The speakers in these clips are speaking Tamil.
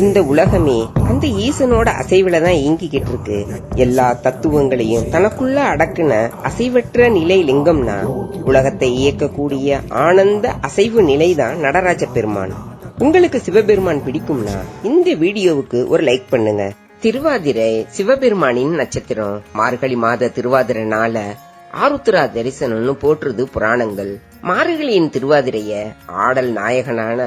இந்த உலகமே அந்த ஈசனோட அசைவுல தான் இயங்கிக்கிட்டு இருக்கு எல்லா தத்துவங்களையும் தனக்குள்ள அடக்குன அசைவற்ற நிலை லிங்கம்னா உலகத்தை இயக்கக்கூடிய ஆனந்த அசைவு நிலைதான் நடராஜ பெருமான். உங்களுக்கு சிவபெருமான் பிடிக்கும்னா இந்த வீடியோவுக்கு ஒரு லைக் பண்ணுங்க. திருவாதிரை சிவபெருமானின் நட்சத்திரம். மார்கழி மாத திருவாதிரை நாள ஆருத்ரா தரிசனம்னு போற்றுது புராணங்கள். மார்கழியின் திருவாதிரைய ஆடல் நாயகனான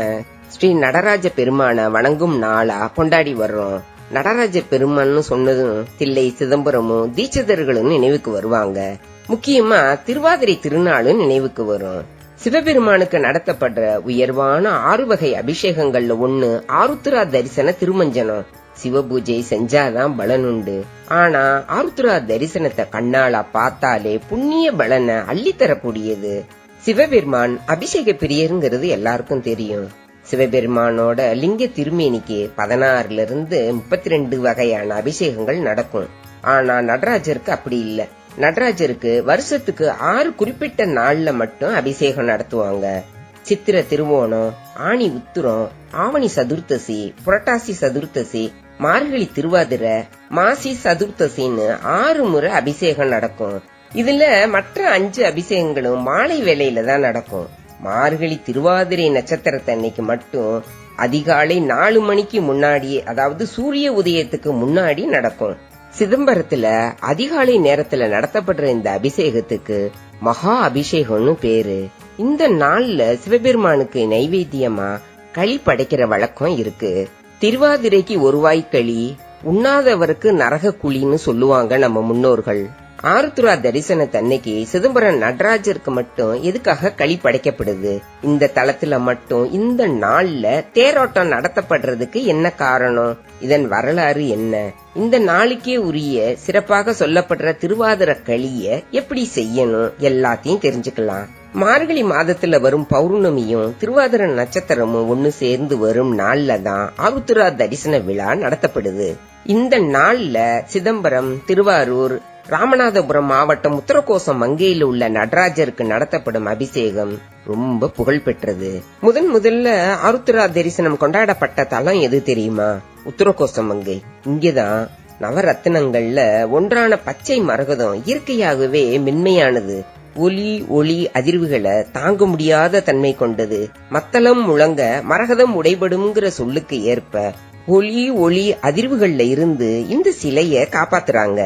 ஸ்ரீ நடராஜ பெருமானை வணங்கும் நாளா கொண்டாடி வர்றோம். நடராஜ பெருமான்னு சொன்னதும் தில்லை சிதம்பரமும் தீட்சிதர்களும் நினைவுக்கு வருவாங்க. முக்கியமா திருவாதிரை திருநாளும் நினைவுக்கு வரும். சிவபெருமானுக்கு நடத்தப்படுற உயர்வான ஆறு வகை அபிஷேகங்கள்ல ஒண்ணு ஆருத்ரா தரிசன திருமஞ்சனம். சிவபூஜை செஞ்சாதான் பலன் உண்டு. ஆனா ஆருத்ரா தரிசனத்தை கண்ணால பார்த்தாலே புண்ணிய பலனை அள்ளித்தரக்கூடியது. சிவபெருமான் அபிஷேக பிரியருங்கிறது எல்லாருக்கும் தெரியும். சிவபெருமானோட லிங்க திருமேனிக்கு பதினாறுல இருந்து முப்பத்தி ரெண்டு வகையான அபிஷேகங்கள் நடக்கும். ஆனா நடராஜருக்கு அப்படி இல்ல. நடராஜருக்கு வருஷத்துக்கு ஆறு குறிப்பிட்ட நாள்ல மட்டும் அபிஷேகம் நடத்துவாங்க. சித்திர திருவோணம் ஆணி உத்திரம் ஆவணி சதுர்த்தசி புரட்டாசி சதுர்த்தசி மார்கழி திருவாதிரை மாசி சதுர்த்தசின்னு ஆறு முறை அபிஷேகம் நடக்கும். இதுல மற்ற அஞ்சு அபிஷேகங்களும் மாலை வேளையில தான் நடக்கும். மார்கழி திருவாதிரை நட்சத்திரத்தை அன்னைக்கு மட்டும் அதிகாலை நாலு மணிக்கு முன்னாடி அதாவது சூரிய உதயத்துக்கு முன்னாடி நடக்கும். சிதம்பரத்துல அதிகாலை நேரத்துல நடத்தப்படுற இந்த அபிஷேகத்துக்கு மகா அபிஷேகம்னு பேரு. இந்த நாள்ல சிவபெருமானுக்கு நைவேத்தியமா களி படைக்கிற வழக்கம் இருக்கு. திருவாதிரைக்கு ஒருவாய் களி உண்ணாதவருக்கு நரக குழின்னு சொல்லுவாங்க நம்ம முன்னோர்கள். ஆருத்ரா தரிசனத்தன்னைக்கு சிதம்பரம் நடராஜருக்கு மட்டும் எதுக்காக களி படைக்கப்படுது? இந்த தளத்துல மட்டும் இந்த நாள்ல தேரோட்டம் நடத்தப்படுறதுக்கு என்ன காரணம்? இதன் வரலாறு என்ன? இந்த நாளுக்கே உரிய சிறப்பாக சொல்லப்படுற திருவாதிர களிய எப்படி செய்யணும்? எல்லாத்தையும் தெரிஞ்சுக்கலாம். மார்கழி மாதத்துல வரும் பௌர்ணமியும் திருவாதிர நட்சத்திரமும் ஒன்னு சேர்ந்து வரும் நாள்ல தான் ஆருத்ரா தரிசன விழா நடத்தப்படுது. இந்த நாள்ல சிதம்பரம் திருவாரூர் ராமநாதபுரம் மாவட்டம் உத்தரகோசம் மங்கையில் உள்ள நடராஜருக்கு நடத்தப்படும் அபிஷேகம் ரொம்ப புகழ் பெற்றது. முதன் முதல்ல அருத்ரா தரிசனம் கொண்டாடப்பட்ட தலம் எது தெரியுமா? உத்தரகோசம் மங்கை இங்கேதான் நவரத்தினங்கள்ல ஒன்றான பச்சை மரகதம் இயற்கையாகவே மென்மையானது. ஒலி ஒளி அதிர்வுகளை தாங்க முடியாத தன்மை கொண்டது. மத்தளம் முழங்க மரகதம் உடைபடும்ங்கிற சொல்லுக்கு ஏற்ப ஒளி ஒளி அதிர்வுகள்ல இருந்து இந்த சிலைய காப்பாத்துறாங்க.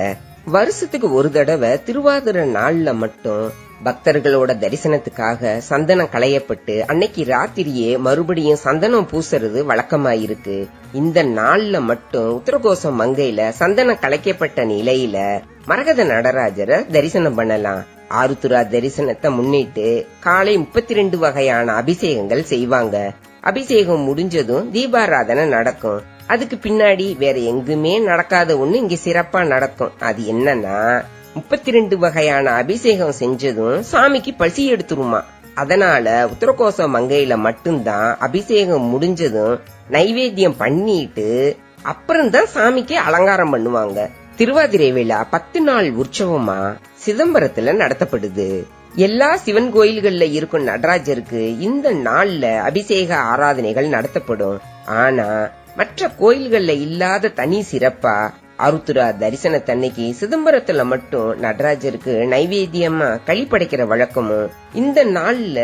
வருஷத்துக்கு ஒரு தடவை திருவாதிர நாள்ல மட்டும் பக்தர்களோட தரிசனத்துக்காக சந்தனம் களையப்பட்டு அன்னைக்கு ராத்திரியே மறுபடியும் சந்தனம் பூசுறது வழக்கமாயிருக்கு. இந்த நாள்ல மட்டும் உத்தரகோசம் மங்கையில சந்தனம் கலைக்கப்பட்ட நிலையில மரகத நடராஜரை தரிசனம் பண்ணலாம். ஆருத்துரா தரிசனத்தை முன்னிட்டு காலை முப்பத்தி ரெண்டு வகையான அபிஷேகங்கள் செய்வாங்க. அபிஷேகம் முடிஞ்சதும் தீபாராதனை நடக்கும். அதுக்கு பின்னாடி வேற எங்குமே நடக்காத ஒண்ணு இங்க சிறப்பா நடக்கும். அது என்னன்னா முப்பத்தி ரெண்டு வகையான அபிஷேகம் செஞ்சதும் சாமிக்கு பசி எடுத்துருமா. அதனால உத்தரகோச மங்கையில மட்டும்தான் அபிஷேகம் முடிஞ்சதும் நைவேத்தியம் பண்ணிட்டு அப்புறம்தான் சாமிக்கு அலங்காரம் பண்ணுவாங்க. திருவாதிரை விழா பத்து நாள் உற்சவமா சிதம்பரத்துல நடத்தப்படுது. எல்லா சிவன் கோயில்கள்ல இருக்கும் நடராஜருக்கு இந்த நாள்ல அபிஷேக ஆராதனைகள் நடத்தப்படும். ஆனா மற்ற கோயில்கள்ல இல்லாத தனி சிறப்பா அருத்துரா தரிசனத்தன்னைக்கு சிதம்பரத்துல மட்டும் நடராஜருக்கு நைவேத்தியமா களி படைக்கிற வழக்கமும் இந்த நாள்ல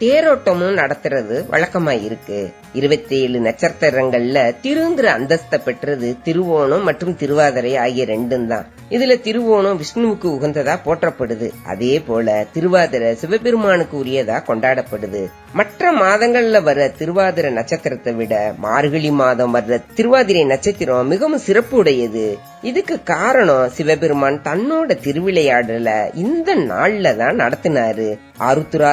தேரோட்டமும் நடத்துறது வழக்கமா இருக்கு. இருபத்தி ஏழு நட்சத்திரங்கள்ல திருங்கிற அந்தஸ்த பெற்றது திருவோணம் மற்றும் திருவாதிரை ஆகிய ரெண்டும் தான். இதுல திருவோணம் விஷ்ணுவுக்கு உகந்ததா போற்றப்படுது. அதே போல திருவாதிரை சிவபெருமானுக்கு உரியதா கொண்டாடப்படுது. மற்ற மாதங்கள்ல வர திருவாதிரை நட்சத்திரத்தை விட மார்கழி மாதம் வர்ற திருவாதிரை நட்சத்திரம் மிகவும் சிறப்பு உடையது இதுக்கு காரணம் சிவபெருமான் தன்னோட திருவிளையாடல இந்த நாள்ல தான் நடத்தினாரு. ஆருத்ரா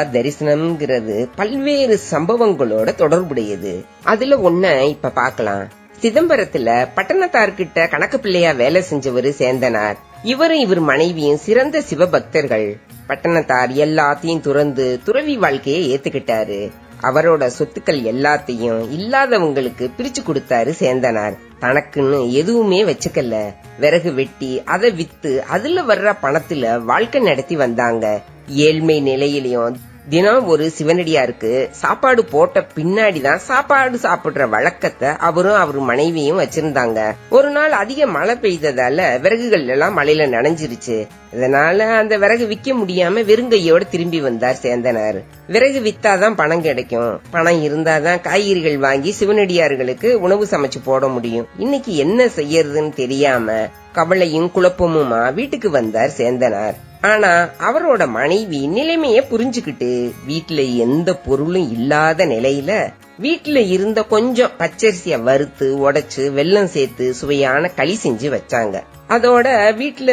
தரிசனம்ங்கிறது பல்வேறு சம்பவங்களோட தொடர்புடையது. அதுல ஒன்ன இப்ப பாக்கலாம் சிதம்பரத்துல பட்டணத்தார்கிட்ட கணக்கு பிள்ளையா வேலை செஞ்சவரு சேந்தனார். இவரும் இவர் மனைவியும் சிறந்த சிவபக்தர்கள். பட்டணத்தார் எல்லாத்தையும் துறந்து துறவி வாழ்க்கையை ஏத்துக்கிட்டாரு. அவரோட சொத்துக்கள் எல்லாத்தையும் இல்லாதவங்களுக்கு பிரிச்சு கொடுத்தாரு சேந்தனார். தனக்குன்னு எதுவுமே வச்சுக்கல. விறகு வெட்டி அதை வித்து அதுல வர்ற பணத்துல வாழ்க்கை நடத்தி வந்தாங்க. ஏழ்மை நிலையிலையும் தினம் ஒரு சிவனடியாருக்கு சாப்பாடு போட்ட பின்னாடி தான் சாப்பாடு சாப்பிடுற வழக்கத்தை அவரும் அவர் மனைவியும் வச்சிருந்தாங்க. ஒரு நாள் அதிக மழை பெய்ததால விறகுகள் எல்லாம் மழையில நனைஞ்சிருச்சு. இதனால அந்த விறகு விக்க முடியாம வெறுங்கையோட திரும்பி வந்தார் சேந்தனார். விறகு வித்தாதான் பணம் கிடைக்கும். பணம் இருந்தாதான் காய்கறிகள் வாங்கி சிவனடியார்களுக்கு உணவு சமைச்சு போட முடியும். இன்னைக்கு என்ன செய்யறதுன்னு தெரியாம கவலையும் குழப்பமுமா வீட்டுக்கு வந்தார் சேந்தனார். ஆனா அவரோட மனைவி நிலைமைய புரிஞ்சுக்கிட்டு வீட்டுல எந்த பொருளும் இல்லாத நிலையில வீட்டுல இருந்த கொஞ்சம் பச்சரிசிய வறுத்து உடைச்சு வெல்லம் சேர்த்து சுவையான களி செஞ்சு வச்சாங்க. அதோட வீட்டுல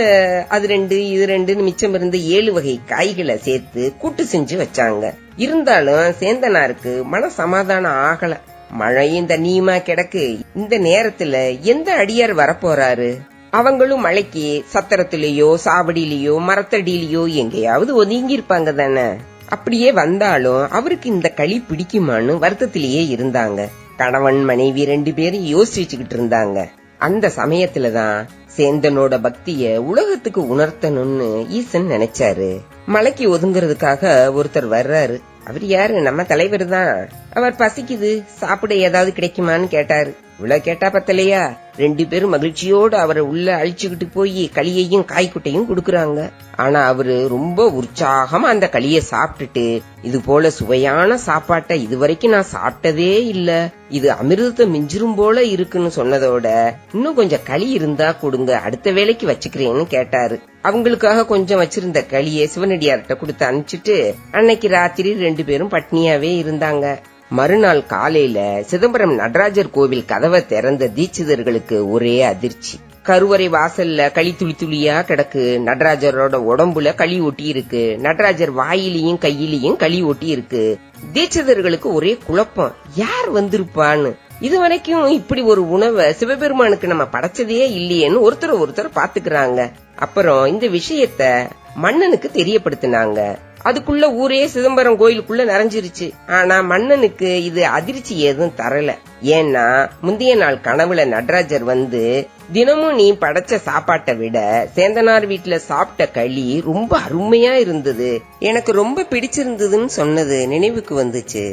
அது ரெண்டு இது ரெண்டுன்னு மிச்சம் இருந்த ஏழு வகை காய்களை சேர்த்து கூட்டு செஞ்சு வச்சாங்க. இருந்தாலும் சேந்தனாருக்கு மன சமாதானம் ஆகல. மழையும் தண்ணியுமா கிடக்கு? இந்த நேரத்துல எந்த அடியார் வரப்போறாரு? அவங்களும் மழைக்கு சத்திரத்திலேயோ சாவடியிலயோ மரத்தடியிலயோ எங்கேயாவது ஒதுங்கி இருப்பாங்க தானே? அப்படியே வந்தாலும் அவருக்கு இந்த களி பிடிக்குமான்னு வருத்தத்திலேயே இருந்தாங்க. கணவன் மனைவி ரெண்டு பேரும் யோசிச்சுக்கிட்டு இருந்தாங்க. அந்த சமயத்துலதான் சேந்தனோட பக்திய உலகத்துக்கு உணர்த்தணும்னு ஈசன் நினைச்சாரு. மலைக்கு ஒதுங்குறதுக்காக ஒருத்தர் வர்றாரு. அவர் யாரு? நம்ம தலைவர் தான். அவர் பசிக்குது. சாப்பிட ஏதாவது கிடைக்குமான்னு கேட்டாரு. இவ்வளவு கேட்டா பத்தலையா? ரெண்டு பேரும் மகிழ்ச்சியோடு அவரை உள்ள அழிச்சுக்கிட்டு போய் களியையும் காய்க்குட்டையும் கொடுக்கறாங்க. ஆனா அவரு ரொம்ப உற்சாகமா அந்த களிய சாப்பிட்டுட்டு இது போல சுவையான சாப்பாட்டை இதுவரைக்கும் நான் சாப்பிட்டதே இல்ல. இது அமிர்தத்தை மிஞ்சிரும் போல இருக்குன்னு சொன்னதோட இன்னும் கொஞ்சம் களி இருந்தா கொடுங்க அடுத்த வேலைக்கு வச்சுக்கிறேன்னு கேட்டாரு. அவங்களுக்காக கொஞ்சம் வச்சிருந்த களியை சிவனடியார்கிட்ட கொடுத்து அனுப்பிச்சிட்டு அன்னைக்கு ராத்திரி ரெண்டு பேரும் பட்னியாவே இருந்தாங்க. மறுநாள் காலையில சிதம்பரம் நடராஜர் கோவில் கதவை திறந்த தீட்சிதர்களுக்கு ஒரே அதிர்ச்சி. கருவறை வாசல்ல களி துளி துளியா கிடக்கு. நடராஜரோட உடம்புல களி ஒட்டி இருக்கு. நடராஜர் வாயிலையும் கையிலையும் களி ஒட்டி இருக்கு. தீட்சிதர்களுக்கு ஒரே குழப்பம். யார் வந்திருப்பான்னு. இது வரைக்கும் இப்படி ஒரு உணவை சிவபெருமானுக்கு நம்ம படைச்சதே இல்லையேன்னு ஒருத்தர் ஒருத்தர் பாத்துக்கிறாங்க அப்புறம் இந்த விஷயத்த மன்னனுக்கு தெரியப்படுத்தினாங்க. அதுக்குள்ள ஊரே சிதம்பரம் கோயிலுக்குள்ள நிறைஞ்சிருச்சு. ஆனா மன்னனுக்கு இது அதிர்ச்சி எதுவும் தரல. ஏன்னா முந்தைய நாள் கனவுல நடராஜர் வந்து தினமும் நீ படைச்ச சாப்பாட்டை விட சேந்தனார் வீட்டுல சாப்பிட்ட களி ரொம்ப அருமையா இருந்தது. எனக்கு ரொம்ப பிடிச்சிருந்ததுன்னு சொன்னது நினைவுக்கு வந்துச்சு.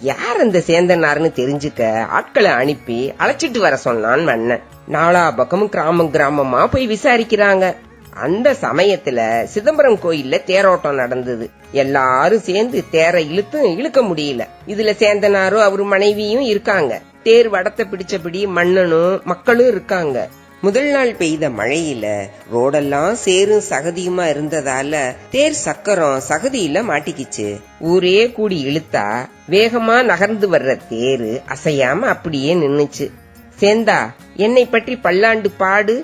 யார் அந்த சேந்தனார்னு தெரிஞ்சுக்க ஆட்களை அனுப்பி அழைச்சிட்டு வர சொன்னான் மன்னன். நாலா பக்கமும் கிராமம் கிராமமா போய் விசாரிக்கிறாங்க. அந்த சமயத்துல சிதம்பரம் கோயில்ல தேரோட்டம் நடந்தது. எல்லாரும் சேர்ந்து தேரை இழுத்தும் இழுக்க முடியல. இதுல சேந்தனாரும் அவரு மனைவியும் இருக்காங்க. தேர் வடத்தை பிடிச்சபடி மன்னனும் மக்களும் இருக்காங்க. முதல் நாள் பெய்த மழையில ரோடெல்லாம் சேரும் சகதியுமா இருந்ததால தேர் சக்கரம் சகதியில மாட்டிக்கிச்சு. ஊரே கூடி இழுத்தா வேகமா நகர்ந்து வர்ற தேரு அசையாம அப்படியே நின்னுச்சு. சேந்தா என்னை பற்றி பல்லாண்டு பாடு.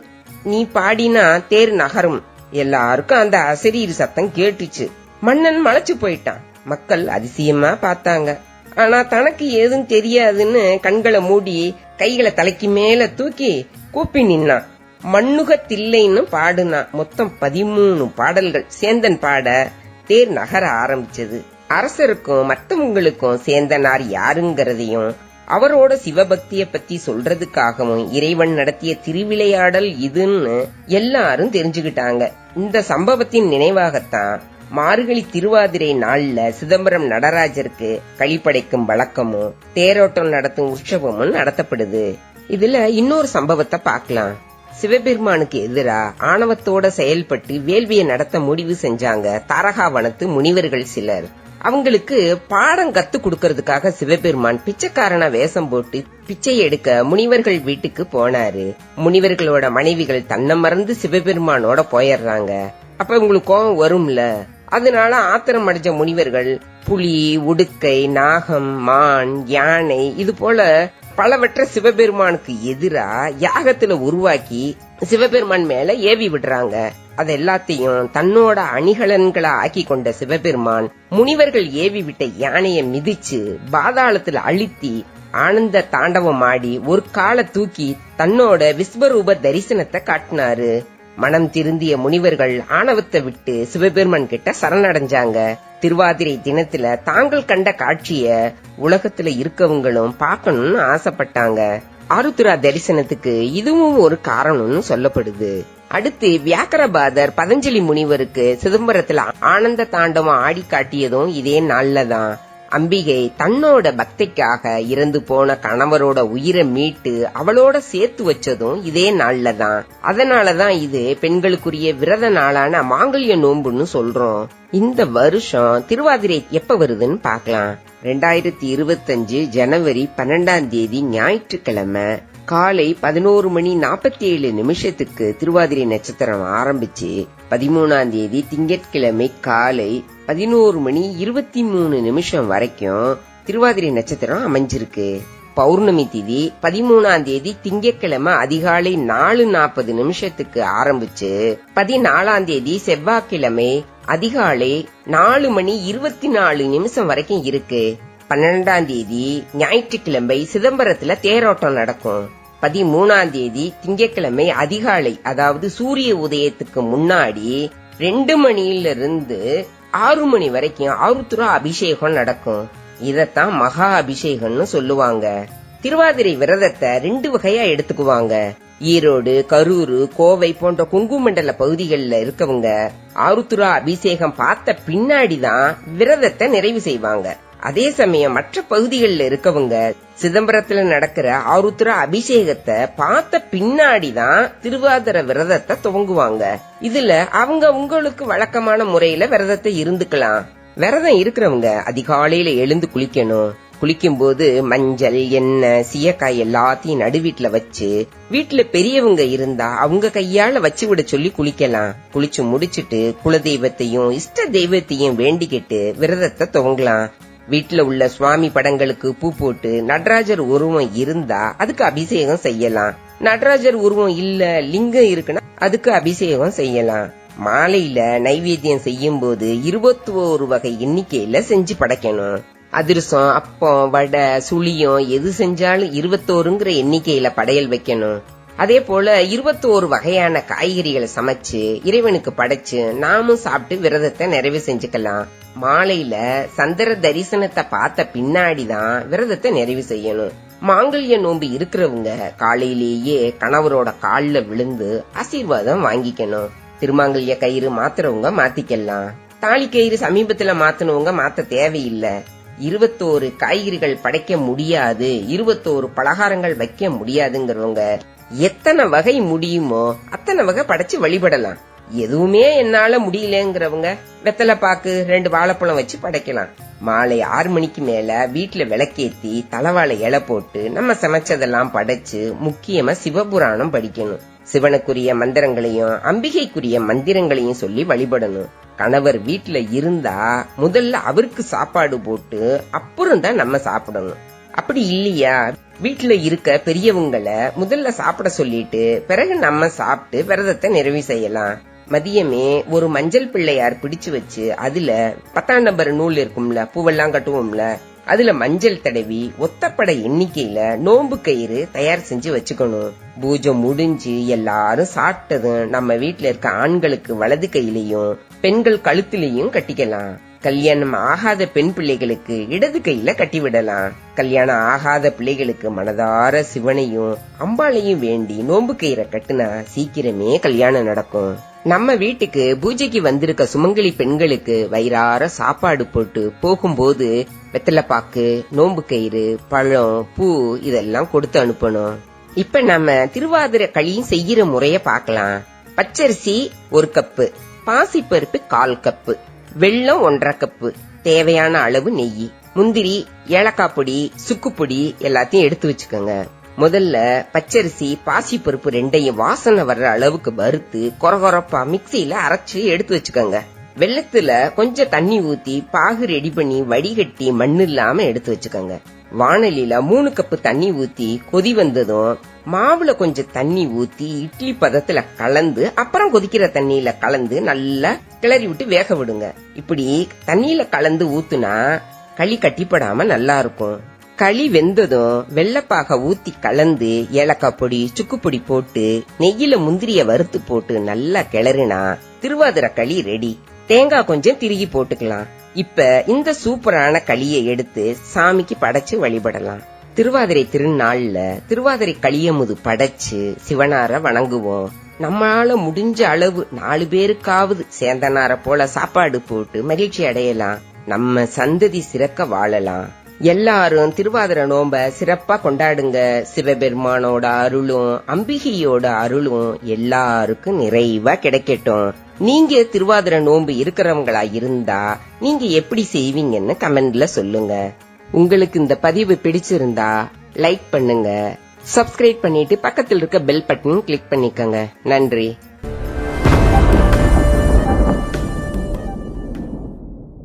நீ பாடினா தேர் நகரும். எல்லாருக்கும் அந்த அசரீர் சத்தம் கேட்டுச்சு. மன்னன் மலைச்சு போயிட்டான். மக்கள் அதிசயமா பார்த்தாங்க. ஆனா தனக்கு ஏதும் தெரியாதுன்னு கண்களை மூடி கைகளை தலைக்கு மேல தூக்கி கூப்பி நின்னான். மண்ணுகத்தில்லைன்னு பாடுனான். மொத்தம் பதிமூணு பாடல்கள் சேந்தன் பாட தேர் நகர ஆரம்பிச்சது. அரசருக்கும் மற்றவங்களுக்கும் சேந்தனார் யாருங்கிறதையும் அவரோட சிவபக்திய பத்தி சொல்றதுக்காகவும் இறைவன் நடத்திய திருவிளையாடல் இதுன்னு எல்லாரும் தெரிஞ்சுக்கிட்டாங்க. இந்த சம்பவத்தின் நினைவாகத்தான் மார்கழி திருவாதிரை நாள்ல சிதம்பரம் நடராஜருக்கு கழிப்படைக்கும் வழக்கமும் தேரோட்டம் நடத்தும் உற்சவமும் நடத்தப்படுது. இதுல இன்னொரு சம்பவத்தை பார்க்கலாம். சிவபெருமானுக்கு எதிரா ஆணவத்தோட செயல்பட்டு வேள்வியை நடத்த முடிவு செஞ்சாங்க தாரகாவனத்து முனிவர்கள் சிலர். அவங்களுக்கு பாடம் கத்து கொடுக்கறதுக்காக சிவபெருமான் பிச்சைக்காரன வேஷம் போட்டு பிச்சை எடுக்க முனிவர்கள் வீட்டுக்கு போனாரு. முனிவர்களோட மனைவிகள் தன்னை மறந்து சிவபெருமானோட போயிடுறாங்க. அப்ப உங்களுக்கு கோபம் வரும்ல? அதனால ஆத்திரம் அடைஞ்ச முனிவர்கள் புலி உடுக்கை நாகம் மான் யானை இது போல பலவற்ற சிவபெருமானுக்கு எதிரா யாகத்துல உருவாக்கி சிவபெருமான் மேல ஏவி விடுறாங்க. அது எல்லாத்தையும் தன்னோட அணிகலன்களா ஆக்கி கொண்ட சிவபெருமான் முனிவர்கள் ஏவி விட்ட யானையை மிதிச்சு பாதாளத்துல அழுத்தி ஆனந்த தாண்டவம் ஆடி ஒரு கால தூக்கி தன்னோட விஸ்வரூப தரிசனத்தை காட்டினாரு. மனம் திருந்திய முனிவர்கள் ஆணவத்தை விட்டு சிவபெருமான் கிட்ட சரணடைஞ்சாங்க. திருவாதிரை தினத்துல தாங்கள் கண்ட காட்சிய உலகத்துல இருக்கவங்களும் பார்க்கணும்னு ஆசைப்பட்டாங்க. ஆருத்ரா தரிசனத்துக்கு இதுவும் ஒரு காரணம்னு சொல்லப்படுது. அடுத்து வியாக்கரபாதர் பதஞ்சலி முனிவருக்கு சிதம்பரத்துல ஆனந்த தாண்டவம் ஆடி காட்டியதும் இதே நாள்லதான். அம்பிகை தன்னோட பக்திக்காக இறந்து போன கணவரோட உயிரை மீட்டு அவளோட சேர்த்து வச்சதும் இதே நாள்லதான். அதனாலதான் இது பெண்களுக்குரிய விரத நாளான மாங்கல்ய நோன்புன்னு சொல்றோம். இந்த வருஷம் திருவாதிரை எப்ப வருதுன்னு பார்க்கலாம். ரெண்டாயிரத்தி இருபத்தஞ்சு ஜனவரி பன்னெண்டாம் தேதி ஞாயிற்றுக்கிழமை. காலை பதினோரு மணி நாற்பத்தி ஏழு நிமிஷத்துக்கு திருவாதிரை நட்சத்திரம் ஆரம்பிச்சு பதிமூணாம் தேதி திங்கட்கிழமை காலை பதினோரு மணி இருபத்தி மூணு நிமிஷம் வரைக்கும் திருவாதிரை நட்சத்திரம் அமைஞ்சிருக்கு. பௌர்ணமி திதி பதிமூணாம் தேதி திங்கட்கிழமை அதிகாலை நாலு நாற்பது நிமிஷத்துக்கு ஆரம்பிச்சு பதினாலாம் தேதி செவ்வாய்க்கிழமை அதிகாலை நாலு மணி இருபத்தி நாலு நிமிஷம் வரைக்கும் இருக்கு. பன்னெண்டாம் தேதி ஞாயிற்றுக்கிழமை சிதம்பரத்துல தேரோட்டம் நடக்கும். பதிமூணாம் தேதி திங்கட்கிழமை அதிகாலை அதாவது சூரிய உதயத்துக்கு முன்னாடி ரெண்டு மணியில இருந்து ஆறு மணி வரைக்கும் ஆருத்ரா அபிஷேகம் நடக்கும். இதத்தான் மகா அபிஷேகம்னு சொல்லுவாங்க. திருவாதிரை விரதத்தை ரெண்டு வகையா எடுத்துக்குவாங்க. ஈரோடு கரூர் கோவை போன்ற குங்குமண்டல பகுதிகளில் இருக்கவங்க ஆருத்ரா அபிஷேகம் பார்த்த பின்னாடிதான் விரதத்தை நிறைவு செய்வாங்க. அதே சமயம் மற்ற பகுதிகளில் இருக்கவங்க சிதம்பரத்துல நடக்கிற ஆருத்ர அபிஷேகத்தை பார்த்த பின்னாடிதான் திருவாதிர விரதத்தை துவங்குவாங்க. இதுல அவங்க உங்களுக்கு வழக்கமான முறையில விரதத்தை இருந்துக்கலாம். விரதம் இருக்கிறவங்க அதிகாலையில எழுந்து குளிக்கணும். குளிக்கும் போது மஞ்சள் எண்ணெய் சீயக்காய் எல்லாத்தையும் நடு வீட்டுல வச்சு வீட்டுல பெரியவங்க இருந்தா அவங்க கையால வச்சு விட சொல்லி குளிக்கலாம். குளிச்சு முடிச்சிட்டு குலதெய்வத்தையும் இஷ்ட தெய்வத்தையும் வேண்டிக்கிட்டு விரதத்தை துவங்கலாம். வீட்டுல உள்ள சுவாமி படங்களுக்கு பூ போட்டு நடராஜர் உருவம் இருந்தா அதுக்கு அபிஷேகம் செய்யலாம். நடராஜர் உருவம் இல்ல லிங்கம் இருக்குன்னா அதுக்கு அபிஷேகம் செய்யலாம். மாலையில நைவேத்தியம் செய்யும் போது இருபத்தி ஒரு வகை எண்ணிக்கையில செஞ்சு படைக்கணும். அதிரசம் அப்பம் வடை சுளியம் எது செஞ்சாலும் இருபத்தோருங்கிற எண்ணிக்கையில படையல் வைக்கணும். அதே போல இருபத்தோரு வகையான காய்கறிகளை சமைச்சு இறைவனுக்கு படைச்சு நாமும் சாப்பிட்டு விரதத்தை நிறைவு செஞ்சுக்கலாம். மாலையில சந்திர தரிசனத்தை பார்த்த பின்னாடிதான் விரதத்தை நிறைவு செய்யணும். மாங்கல்ய நோன்பு இருக்கிறவங்க காலையிலேயே கணவரோட கால்ல விழுந்து ஆசீர்வாதம் வாங்கிக்கணும். திருமாங்கல்ய கயிறு மாத்துறவங்க மாத்திக்கலாம். தாலி கயிறு சமீபத்துல மாத்தினவங்க மாத்த தேவையில்லை. இருபத்தோரு காய்கறிகள் படைக்க முடியாது இருபத்தோரு பலகாரங்கள் வைக்க முடியாதுங்கிறவங்க எத்தனை வகை முடியுமோ அத்தனை வகை படைச்சு வழிபடலாம். எதுவுமே என்னால முடியலங்கிறவங்க வெத்தலை பாக்கு ரெண்டு வாழைப்பழம் வச்சு படைக்கலாம். மாலை ஆறு மணிக்கு மேல வீட்டுல விளக்கேத்தி தலைவாழை இலை போட்டு நம்ம சமைச்சதெல்லாம் படைச்சு முக்கியமா சிவபுராணம் படிக்கணும். சிவனுக்குரிய மந்திரங்களையும் அம்பிகைக்குரிய மந்திரங்களையும் சொல்லி வழிபடணும். கணவர் வீட்டுல இருந்தா முதல்ல அவருக்கு சாப்பாடு போட்டு அப்புறம் தான் நம்ம சாப்பிடணும். அப்படி இல்லையா? வீட்டுல இருக்க பெரியவங்களை முதல்ல சாப்பிட சொல்லிட்டு பிறகு நம்ம சாப்பிட்டு விரதத்தை நிறைவு செய்யலாம். மதியமே ஒரு மஞ்சள் பிள்ளையார் பிடிச்சு வச்சு அதுல பத்தாம் நம்பர் நூல் இருக்கும்ல பூவெல்லாம் கட்டுவோம்ல அதுல மஞ்சள் தடவி ஒத்தப்படை எண்ணிக்கையில நோன்பு கயிறு தயார் செஞ்சு வச்சுக்கணும். பூஜை முடிஞ்சு எல்லாரும் சாப்பிட்டதும் நம்ம வீட்டுல இருக்க ஆண்களுக்கு வலது கையிலையும் பெண்கள் கழுத்திலையும் கட்டிக்கலாம். கல்யாணம் ஆகாத பெண் பிள்ளைகளுக்கு இடது கையில கட்டி விடலாம். கல்யாணம் ஆகாத பிள்ளைகளுக்கு மனதார சிவனையும் அம்பாளையும் வேண்டி நோம்பு கயிறை கட்டுனா சீக்கிரமே கல்யாணம் நடக்கும். நம்ம வீட்டுக்கு பூஜைக்கு வந்திருக்க சுமங்கலி பெண்களுக்கு வயிறார சாப்பாடு போட்டு போகும்போது வெத்தலைப்பாக்கு நோம்பு கயிறு பழம் பூ இதெல்லாம் கொடுத்து அனுப்பணும். இப்ப நம்ம திருவாதிரை களியும் செய்யற முறைய பார்க்கலாம் பச்சரிசி ஒரு கப்பு பாசிப்பருப்பு கால் கப்பு வெள்ளம் ஒன்றரை கப்பு தேவையான அளவு நெய் முந்திரி ஏலக்காய் பொடி சுக்குப்பொடி எல்லாத்தையும் எடுத்து வச்சுக்கோங்க. முதல்ல பச்சரிசி பாசிப்பருப்பு ரெண்டையும் வாசனை வர்ற அளவுக்கு வறுத்து கொரகொரப்பா மிக்சியில அரைச்சு எடுத்து வச்சுக்கோங்க. வெள்ளத்துல கொஞ்சம் தண்ணி ஊத்தி பாகு ரெடி பண்ணி வடிகட்டி மண் இல்லாம எடுத்து வச்சுக்கோங்க. வானலில மூணு கப்பு தண்ணி ஊத்தி கொதி வந்ததும் மாவுல கொஞ்சம் தண்ணி ஊத்தி இட்லி பதத்துல கலந்து அப்புறம் கொதிக்கிற தண்ணியில கலந்து நல்லா கிளறி விட்டு வேக விடுங்க. இப்படி தண்ணியில கலந்து ஊத்துனா களி கட்டிப்படாம நல்லா இருக்கும். களி வெந்ததும் வெள்ளப்பாக ஊத்தி கலந்து ஏலக்காய் பொடி சுக்குப்பொடி போட்டு நெய்யில முந்திரிய வறுத்து போட்டு நல்லா கிளறினா திருவாதிர களி ரெடி தேங்காய் கொஞ்சம் திருகி போட்டுக்கலாம். இப்ப இந்த சூப்பரான களியை எடுத்து சாமிக்கு படைச்சு வழிபடலாம். திருவாதிரை திருநாள்ல திருவாதிரை களியமுது படைச்சு சிவனார வணங்குவோம். நம்மளால முடிஞ்ச அளவு நாலு பேருக்காவது சேந்தனார போல சாப்பாடு போட்டு மகிழ்ச்சி அடையலாம். நம்ம சந்ததி சிறக்க வாழலாம். எல்லாரும் திருவாதிர நோம்ப சிறப்பா கொண்டாடுங்க. சிவபெருமானோட அருளும் அம்பிகையோட அருளும் எல்லாருக்கும் நிறைவா கிடைக்கட்டும். நீங்க திருவாதிர நோன்பு இருக்கிறவங்களா இருந்தா நீங்க எப்படி செய்வீங்கன்னு கமெண்ட்ல சொல்லுங்க. உங்களுக்கு இந்த பதிவு பிடிச்சிருந்தா லைக் பண்ணுங்க. சப்ஸ்கிரைப் பண்ணிட்டு பக்கத்தில் இருக்க பெல் பட்டன் கிளிக் பண்ணிக்கோங்க. நன்றி.